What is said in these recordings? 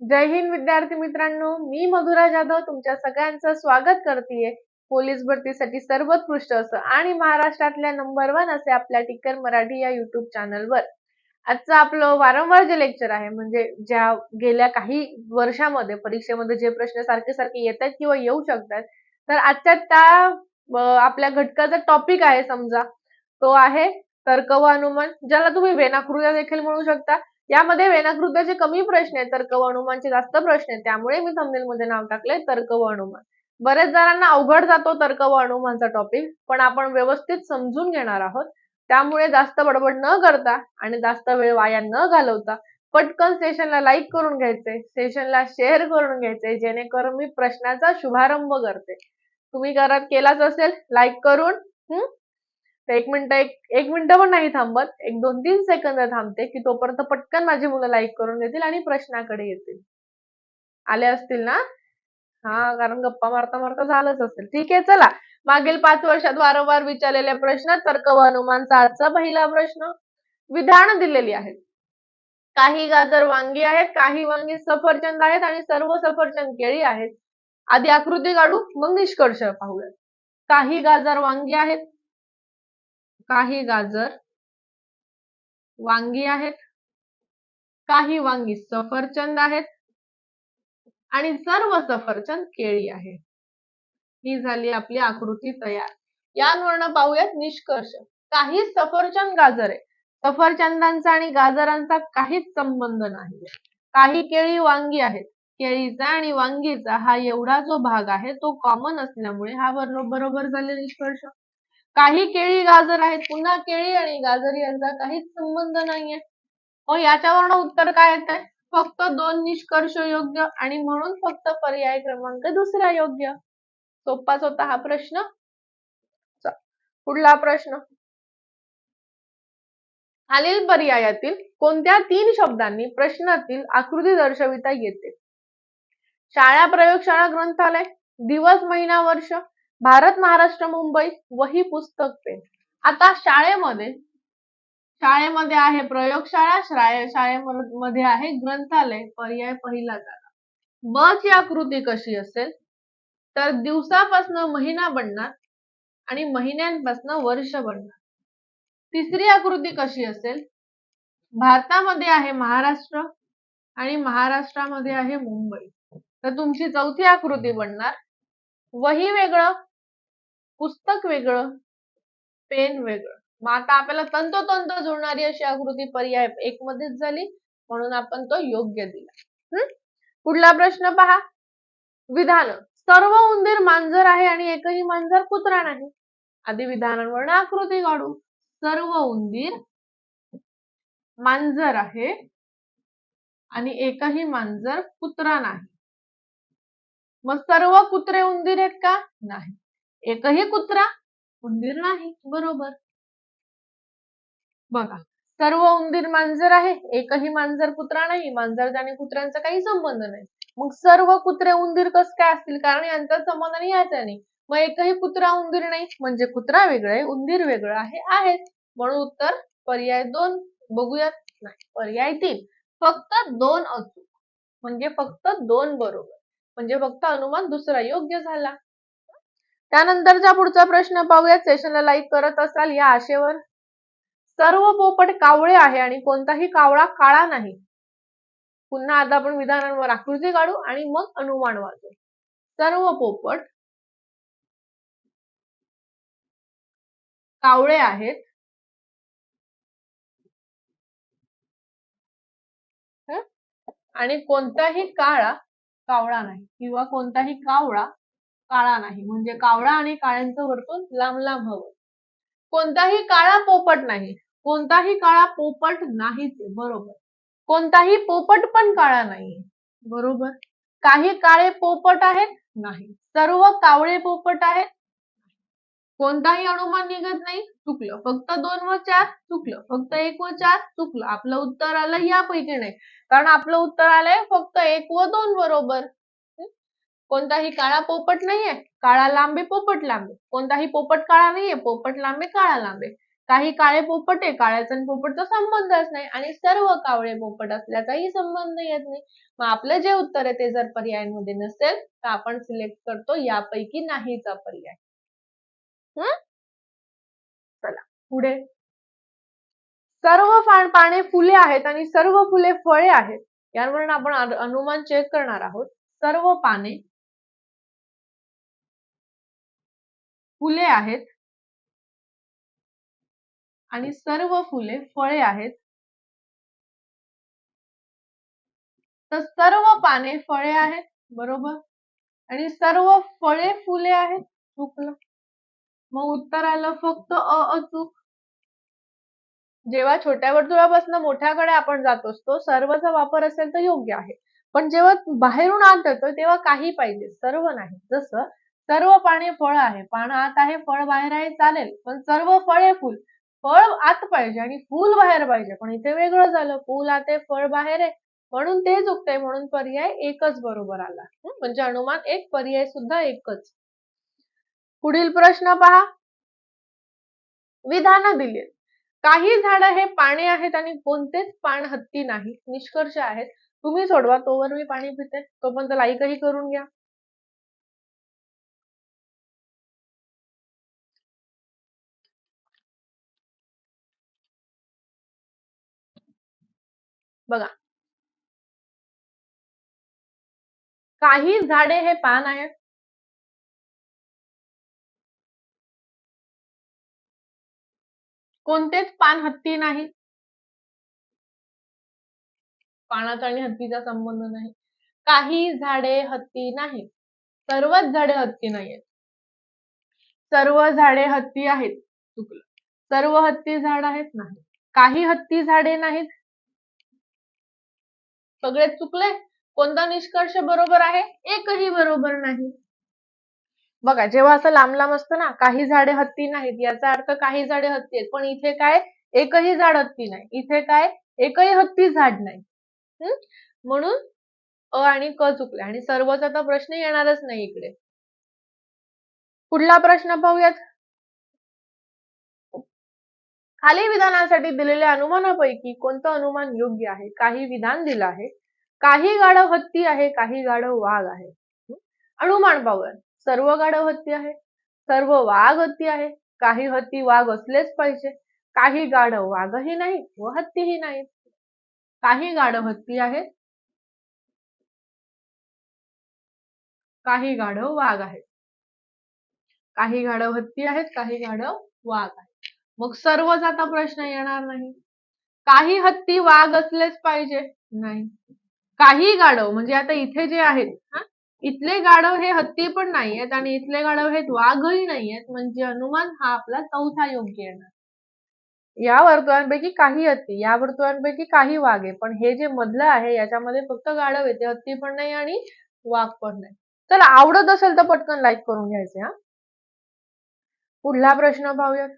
जय हिंद विद्यार्थी मित्रांनो मी मधुरा जाधव तुमच्या सगळ्यांचं स्वागत करते पोलीस भरतीसाठी सर्वोत्कृष्ट असं आणि महाराष्ट्रातल्या नंबर वन असे आपल्या टिकर मराठी या युट्यूब चॅनलवर आजचं आपलं वारंवार जे लेक्चर आहे म्हणजे ज्या गेल्या काही वर्षामध्ये परीक्षेमध्ये जे प्रश्न सारखे सारखे येत आहेत किंवा येऊ शकतात तर आजच्या त्या आपल्या घटकाचा टॉपिक आहे समजा. तो आहे तर्क व अनुमान ज्याला तुम्ही वेनाकृत्या देखील म्हणू शकता. यामध्ये वेनाकृत्याचे कमी प्रश्न आहेत तर्क व अनुमानचे जास्त प्रश्न आहेत. त्यामुळे मी मध्ये नाव टाकले तर्क व अनुमान बऱ्याच जणांना अवघड जातो तर्क व अनुमानचा टॉपिक पण आपण व्यवस्थित समजून घेणार आहोत. त्यामुळे जास्त बडबड न करता आणि जास्त वेळ वाया न घालवता पटकन सेशनला लाईक करून घ्यायचे सेशनला शेअर करून घ्यायचे जेणेकरून मी प्रश्नाचा शुभारंभ करते. तुम्ही करत केलाच असेल लाईक करून तर एक मिनिट एक एक मिनटं पण नाही थांबत. एक दोन तीन सेकंद थांबते की तोपर्यंत पटकन माझी मुलं लाईक करून घेतील आणि प्रश्नाकडे येतील. आले असतील ना? हा कारण गप्पा मारता मारता झालंच असेल. ठीक आहे चला. मागील पाच वर्षात वारंवार विचारलेल्या प्रश्न तर्क व हनुमानचा आजचा पहिला प्रश्न. विधान दिलेली आहेत. काही गाजर वांगी आहेत काही वांगी सफरचंद आहेत आणि सर्व सफरचंद केळी आहेत. आधी आकृती काढू मग निष्कर्ष पाहूयात काही गाजर वांगी आहेत काही गाजर वांगी आहेत काही वांगी सफरचंद आहेत आणि सर्व सफरचंद केळी आहे. ही झाली आपली आकृती तयार. यांवरनं पाहूयात निष्कर्ष. काही सफरचंद गाजर आहे सफरचंदांचा आणि गाजरांचा काहीच संबंध नाही. काही केळी वांगी आहेत. केळीचा आणि वांगीचा हा एवढा जो भाग आहे तो कॉमन असल्यामुळे हा बरोबर झाले निष्कर्ष. काही केळी गाजर आहेत पुन्हा केळी आणि गाजर यांचा काहीच संबंध नाहीये. मग याच्यावरनं उत्तर काय येत आहे फक्त दोन निष्कर्ष योग्य आणि म्हणून फक्त पर्याय क्रमांक दुसरा योग्य. सोपाच होता हा प्रश्न. पुढला प्रश्न. खालील पर्यायातील कोणत्या तीन शब्दांनी प्रश्नातील आकृती दर्शविता येते? शाळा प्रयोगशाळा ग्रंथालय दिवस महिना वर्ष. भारत महाराष्ट्र मुंबई वही पुस्तक पेन आता शाळेमध्ये शाळेमध्ये आहे प्रयोगशाळा शाळेमध्ये आहे ग्रंथालय पर्याय पहिला झाला ब ची आकृती कशी असेल? तर दिवसापासून महिना बनणार आणि महिन्यांपासून वर्ष बनणार. तिसरी आकृती कशी असेल? भारतामध्ये आहे महाराष्ट्र आणि महाराष्ट्रामध्ये आहे मुंबई. तर तुमची चौथी आकृती बनणार. वही वेगळं पुस्तक वेगळं पेन वेगळं. मग आता आपल्याला तंतोतंत जुळणारी अशी आकृती पर्याय एक मध्येच झाली म्हणून आपण तो योग्य दिला. पुढला प्रश्न पहा. विधान. सर्व उंदीर मांजर आहे आणि एकही मांजर कुत्रा नाही. आधी विधानांवर आकृती काढू. सर्व उंदीर मांजर आहे आणि एकही मांजर कुत्रा नाही. मग सर्व कुत्रे उंदीर आहेत का? नाही. एकही कुत्रा उंदीर नाही. बरोबर. बघा सर्व उंदीर मांजर आहे एकही मांजर कुत्रा नाही. मांजर आणि कुत्र्यांचा काही संबंध नाही. मग सर्व कुत्रे उंदीर कस काय असतील? कारण यांचा संबंध नाही याचा नाही मग एकही कुत्रा उंदीर नाही. म्हणजे कुत्रा वेगळं आहे उंदीर वेगळं आहे आहेत. म्हणून उत्तर पर्याय दोन. बघूयात. नाही पर्याय तीन. फक्त दोन अचूक. म्हणजे फक्त दोन बरोबर. म्हणजे फक्त अनुमान दुसरा योग्य झाला. त्यानंतरचा पुढचा प्रश्न पाहूयात सेशनला लाईक करत असाल या आशेवर. सर्व पोपट कावळे आहे आणि कोणताही कावळा काळा नाही. पुन्हा आता आपण विधानांवर आकृती काढू आणि मग अनुमान वाचू. सर्व पोपट कावळे आहेत. आणि कोणताही काळा कावळा नाही. किंवा कोणताही कावळा काळा नाही. म्हणजे कावळा आणि काळ्यांचं वर्तुळ लांब लांब हवं. कोणताही काळा पोपट नाही. कोणताही काळा पोपट नाहीच बरोबर. कोणताही पोपट पण काळा नाहीये बरोबर? काही काळे पोपट आहेत? नाही. सर्व कावळे पोपट आहेत? कोणताही अनुमान निघत नाही? चुकलं. फक्त दोन व चार? चुकलं. फक्त एक व चार? चुकलं. आपलं उत्तर आलं यापैकी नाही. कारण आपलं उत्तर आलंय फक्त एक व दोन बरोबर. कोणताही काळा पोपट नाहीये काळा लांबे पोपट लांबे. कोणताही पोपट काळा नाहीये पोपट लांबे काळा लांबे. काही काळे पोपट आहे काळ्याचा आणि पोपटचा संबंधच नाही आणि सर्व कावळे पोपट असल्याचाही संबंध येत नाही. मग आपलं जे उत्तर आहे ते जर पर्यायांमध्ये नसेल तर आपण सिलेक्ट करतो यापैकी नाहीचा पर्याय. हम्म चला पुढे. सर्व पाने फुले आहेत आणि सर्व फुले फळे आहेत. यावरून आपण अनुमान चेक करणार आहोत. सर्व पाने फुले आहेत. आणि सर्व फुले फळे आहेत. तर सर्व पाने फळे आहेत बरोबर? आणि सर्व फळे फुले आहेत चुकलं मग उत्तर आलं फक्त अ अचूक. जेव्हा छोट्या वर्तुळापासून मोठ्याकडे आपण जात असतो सर्वचा वापर असेल तर योग्य आहे. पण जेव्हा बाहेरून आत येतो तेव्हा काही पाहिजे सर्व नाही. जसं सर्व पाने फळ आहे. पान आत आहे फळ बाहेर आहे चालेल. पण सर्व फळे फुल. फळ आत पाहिजे आणि फुल बाहेर पाहिजे. पण इथे वेगळं झालं. फुल आत आहे फळ बाहेर आहे. म्हणून ते चुकतंय म्हणून पर्याय एकच बरोबर आला. म्हणजे अनुमान एक पर्याय सुद्धा एकच. पुढील प्रश्न पहा. विधान दिली काही झाड हे पाने आहेत आणि कोणतेच पान हत्ती नाही निष्कर्ष आहेत. तुम्ही सोडवा. तोवर मी पाणी पिते. तोपर्यंत लाईकही करून घ्या. बघा. काही झाडे हे पान आहेत कोणतेच पान हत्ती नाही. पानाचा आणि हत्तीचा संबंध नाही. काही झाडे हत्ती नाही. सर्वच झाडे हत्ती नाहीत सर्व झाडे हत्ती आहेत. चुकलं. सर्व हत्ती झाड आहेत नाही. काही हत्ती झाडे नाहीत. सगळे चुकले कोणता निष्कर्ष बरोबर आहे? एकही बरोबर नाही. बघा जेव्हा असं लांब लांब असतं ना काही झाडे हत्ती नाहीत याचा अर्थ काही झाडे हत्ती आहेत पण इथे काय? एकही झाड हत्ती नाही. इथे काय? एकही हत्ती झाड नाही. म्हणून अ आणि क चुकले. आणि सर्वच तर प्रश्न येणारच नाही इकडे. पुढला प्रश्न पाहूयात. खाली विधानासाठी दिलेल्या अनुमानापैकी कोणतं अनुमान योग्य आहे? काही विधान दिलं आहे. काही गाढव हत्ती आहे काही गाढव वाघ आहे. अनुमान पाहूया सर्व गाढव हत्ती आहे सर्व वाघ हत्ती आहे. काही हत्ती वाघ असलेच पाहिजे. काही गाढव वाघही नाही व हत्तीही नाही. काही गाढव हत्ती आहेत काही गाढव वाघ आहेत काही गाढव हत्ती आहेत काही गाढव वाघ आहेत. मग सर्वच आता प्रश्न येणार नाही. काही हत्ती वाघ असलेच पाहिजे. नाही. काही गाढव म्हणजे आता इथे जे आहेत इथले गाढव हे हत्ती पण नाही आहेत आणि इथले गाढव हे वाघही नाही आहेत म्हणजे अनुमान हा आपला चौथा योग्य येणार. या वर्तुळांपैकी काही हत्ती या वर्तुळांपैकी काही वाघ आहे पण हे जे मधलं आहे याच्यामध्ये फक्त गाढव येते हत्ती पण नाही आणि वाघ पण नाही. चला आवडत असेल तर पटकन लाईक करून घ्यायचे हा. पुढला प्रश्न पाहूयात.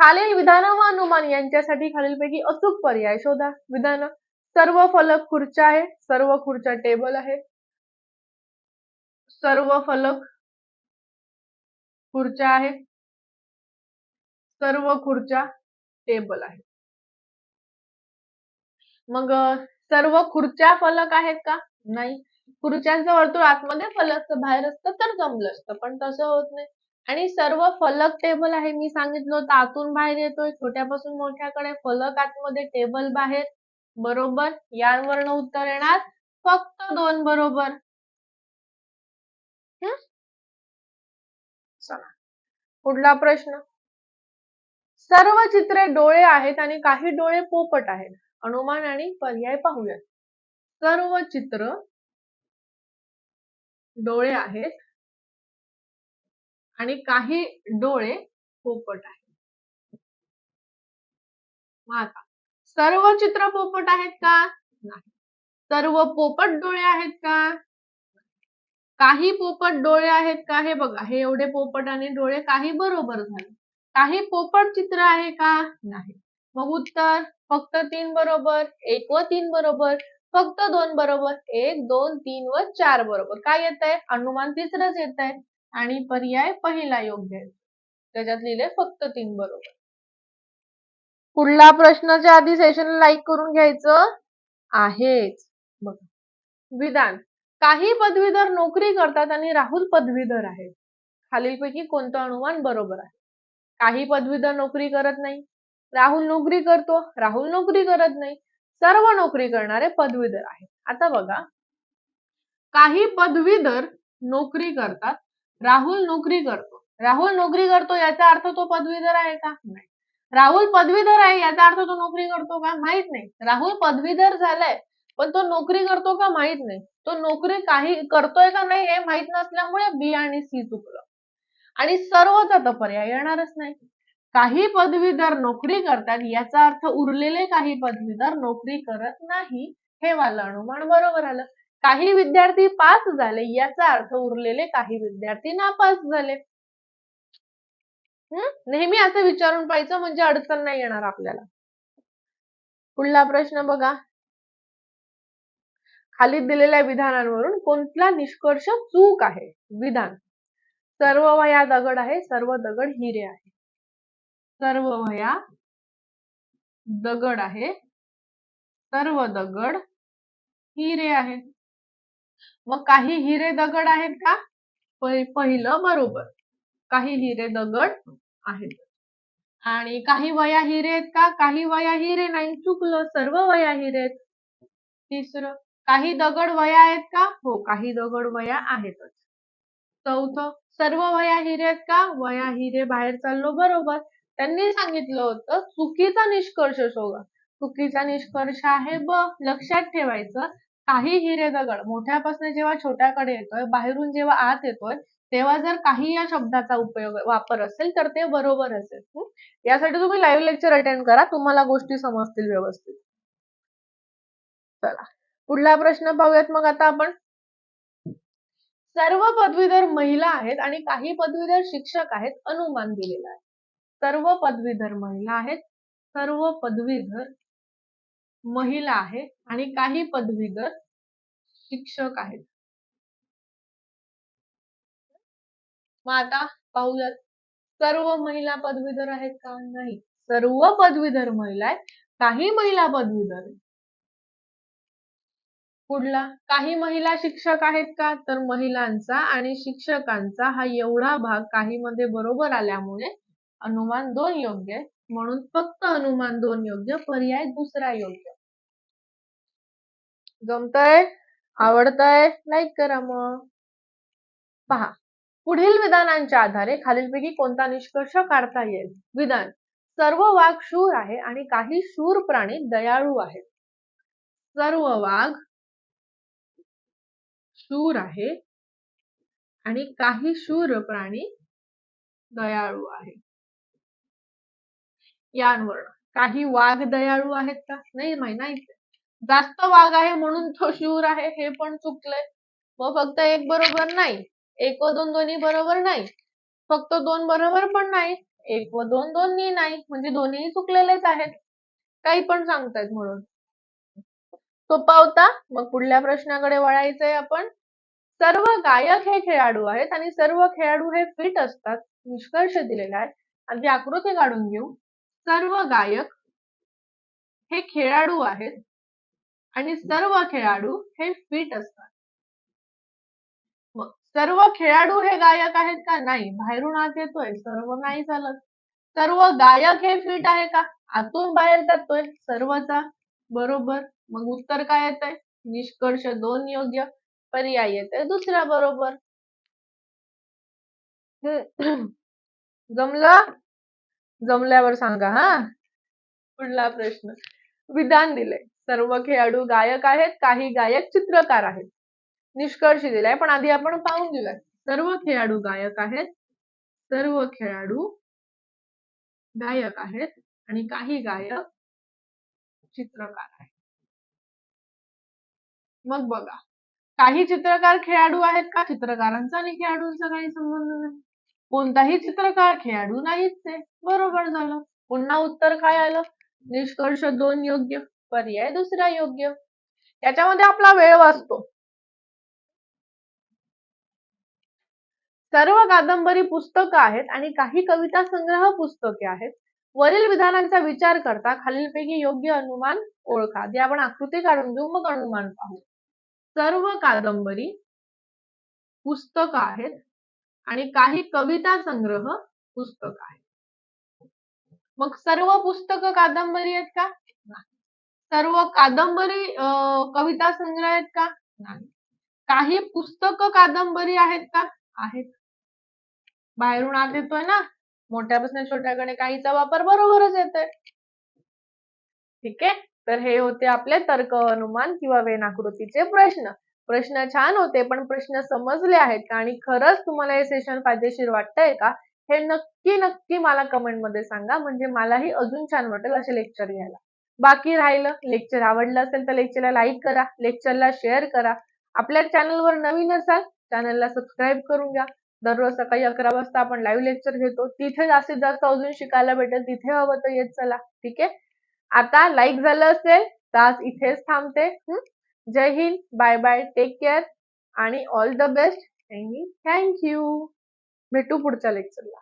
खालील विधान व अनुमान यांच्यासाठी खालीलपैकी अचूक पर्याय शोधा. विधान सर्व फलक खुर्च्या आहे सर्व खुर्च्या टेबल आहे. सर्व फलक खुर्च्या आहेत सर्व खुर्च्या टेबल आहे. मग सर्व खुर्च्या फलक आहेत का? नाही. खुर्च्यांचं वर्तुळ आतमध्ये फलक बाहेर असतं तर जमलं असतं पण तसं होत नाही. आणि सर्व फलक टेबल आहे. मी सांगितलं होतं आतून बाहेर येतोय. छोट्यापासून मोठ्याकडे फलक आतमध्ये टेबल बाहेर. बरोबर? यांवरनं उत्तर येणार फक्त दोन बरोबर. चला. पुढला प्रश्न. सर्व चित्रे डोळे आहेत आणि काही डोळे पोपट आहेत. अनुमान आणि पर्याय पाहूयात. सर्व चित्र डोळे आहेत. आणि काही डोळे पोपट आहेत. आता सर्व चित्र पोपट आहेत का? नाही. सर्व पोपट डोळे आहेत का? काही पोपट डोळे आहेत का? हे बघा हे एवढे पोपट आणि डोळे काही बरोबर झाले. काही पोपट चित्र आहे का? नाही. मग उत्तर फक्त तीन बरोबर एक व तीन बरोबर फक्त दोन बरोबर एक दोन तीन व चार बरोबर. काय येत आहे अनुमान तिसरंच येत आहे आणि पर्याय पहिला योग्य आहे. त्याच्यात लिहिले फक्त तीन बरोबर. पुढला प्रश्नाच्या आधी सेशन लाईक करून घ्यायचं आहेच. बघा. विधान. काही पदवीधर नोकरी करतात आणि राहुल पदवीधर आहे खालीलपैकी कोणतं अनुमान बरोबर आहे? काही पदवीधर नोकरी करत नाही. राहुल नोकरी करतो. राहुल नोकरी करत नाही. सर्व नोकरी करणारे पदवीधर आहेत. आता बघा. काही पदवीधर नोकरी करतात. राहुल नोकरी करतो. राहुल नोकरी करतो याचा अर्थ तो पदवीधर आहे का? नाही. राहुल पदवीधर आहे याचा अर्थ तो नोकरी करतो का? माहीत नाही. राहुल पदवीधर झालाय पण तो नोकरी करतो का? माहीत नाही. तो नोकरी काही करतोय का नाही हे माहीत नसल्यामुळे बी आणि सी चुकलं. आणि सर्वचा तर पर्याय येणारच नाही. काही पदवीधर नोकरी करतात याचा अर्थ उरलेले काही पदवीधर नोकरी करत नाही हे वालं अनुमान बरोबर आलं. काही विद्यार्थी पास झाले याचा अर्थ उरलेले काही विद्यार्थी नापास झाले. हम्म नेहमी असं विचारून पाहिजे म्हणजे अडचण नाही येणार आपल्याला. पुढला प्रश्न बघा. खाली दिलेल्या विधानांवरून कोणता निष्कर्ष चूक आहे? विधान. सर्व वया दगड आहे सर्व दगड हिरे आहे. सर्व वया दगड आहे सर्व दगड हिरे आहेत मग काही हिरे दगड आहेत का? पहिलं बरोबर. काही हिरे दगड आहेत. आणि काही वया हिरे आहेत का? काही वया हिरे नाही. चुकलं. सर्व वया हिरे आहेत. तिसरं काही दगड वया आहेत का? हो काही दगड वया आहेतच. चौथं सर्व वया हिरे आहेत का? वया हिरे बाहेर चाललो बरोबर. त्यांनी सांगितलं होतं चुकीचा निष्कर्ष शोधा. चुकीचा निष्कर्ष आहे ब लक्षात ठेवायचं. काही हिरे दगड मोठ्यापासून जेव्हा छोट्याकडे येतोय बाहेरून जेव्हा आत येतोय तेव्हा जर काही या शब्दाचा उपयोग वापर असेल तर ते बरोबर असेल. यासाठी तुम्ही लाईव्ह लेक्चर अटेंड करा तुम्हाला गोष्टी समजतील व्यवस्थित. चला. पुढला प्रश्न पाहूयात मग आता आपण. सर्व पदवीधर महिला आहेत आणि काही पदवीधर शिक्षक आहेत अनुमान दिलेला आहे. सर्व पदवीधर महिला आहेत सर्व पदवीधर महिला आहे आणि काही पदवीधर शिक्षक आहेत. मग आता पाहूयात सर्व महिला पदवीधर आहेत का? नाही. सर्व पदवीधर महिला आहेत. काही महिला पदवीधर पुढला काही महिला शिक्षक आहेत का? तर महिलांचा आणि शिक्षकांचा हा एवढा भाग काही मध्ये बरोबर आल्यामुळे अनुमान दोन योग्य म्हणून फक्त अनुमान दोन योग्य पर्याय दुसरा योग्य. जमतय? आवडतय? लाईक करा मग. पहा पुढील विधानांच्या आधारे खालीलपैकी कोणता निष्कर्ष काढता येईल? विधान सर्व वाघ शूर आहे आणि काही शूर प्राणी दयाळू आहेत. सर्व वाघ शूर आहे आणि काही शूर प्राणी दयाळू आहे यांवर काही वाघ दयाळू आहेत का? नाही माहिती जास्त वाघ आहे म्हणून तो शूर आहे हे पण चुकलंय. मग फक्त एक बरोबर नाही एक व दोन दोन्ही बरोबर नाही फक्त दोन बरोबर पण नाही एक व दोन दोन्ही नाही म्हणजे दोन्ही चुकलेलेच आहेत. काही पण सांगतायत म्हणून. सोपा होता मग पुढल्या प्रश्नाकडे वळायचंय आपण. सर्व गायक हे खेळाडू आहेत आणि सर्व खेळाडू हे फिट असतात निष्कर्ष दिलेला आहे. आधी आकृती काढून घेऊ. सर्व गायक हे खेळाडू आहेत आणि सर्व खेळाडू हे फिट असतात. मग सर्व खेळाडू हे गायक आहेत का? नाही. बाहेरून आत येतोय. सर्व नाही चालत. सर्व गायक हे फिट आहे का? आतून बाहेर जातोय. सर्वचा बरोबर. मग उत्तर काय येत आहे निष्कर्ष दोन योग्य. पर्याय येत आहे दुसऱ्या बरोबर जमलं? जमल्यावर सांगा हा. पुढला प्रश्न. विधान दिले सर्व खेळाडू गायक आहेत काही गायक चित्रकार आहेत. निष्कर्ष दिलाय पण आधी आपण पाहून दिलाय सर्व खेळाडू गायक आहेत सर्व खेळाडू गायक आहेत आणि काही गायक चित्रकार आहेत. मग बघा काही चित्रकार खेळाडू आहेत का? चित्रकारांचा आणि खेळाडूंचा काही संबंध नाही. कोणताही चित्रकार खेळाडू नाहीच ते बरोबर झालं. पुन्हा उत्तर काय आलं? निष्कर्ष दोन योग्य. पर्याय दुसरा योग्य. याच्यामध्ये आपला वेळ वाचतो. सर्व कादंबरी पुस्तकं आहेत आणि काही कविता संग्रह पुस्तके आहेत. वरील विधानांचा विचार करता खालीलपैकी योग्य अनुमान ओळखा. जे आपण आकृती काढून घेऊ मग अनुमान पाहू. सर्व कादंबरी पुस्तक आहेत आणि काही कविता संग्रह पुस्तक आहेत. मग सर्व पुस्तक कादंबरी आहेत का? सर्व कादंबरी कविता संग्रह आहेत का? नाही. काही पुस्तक कादंबरी आहेत का? आहेत. बाहेरून आत येतोय ना. मोठ्यापासून छोट्याकडे काहीचा वापर बरोबरच येतोय. ठीक आहे? तर हे होते आपले तर्क अनुमान किंवा वेनाकृतीचे प्रश्न. प्रश्न छान होते पण प्रश्न समजले आहेत का? आणि खरंच तुम्हाला हे सेशन फायदेशीर वाटतंय का? हे नक्की नक्की मला कमेंटमध्ये सांगा. म्हणजे मलाही अजून छान वाटेल असे लेक्चर घ्यायला बाकी राहिलं लेक्चर आवडलं असेल तर लेक्चरला लाईक करा लेक्चरला शेअर करा. आपल्या चॅनलवर नवीन असाल चॅनलला सबस्क्राईब करून घ्या. दररोज सकाळी अकरा वाजता आपण लाईव्ह लेक्चर घेतो. तिथे जास्तीत जास्त अजून शिकायला भेटेल तिथे हवं तर येत चला. ठीक आहे? आता लाईक झालं असेल तर आज इथेच थांबते. जय हिंद बाय बाय टेक केअर आणि all the best thank you भेटू पुढच्या लेक्चरला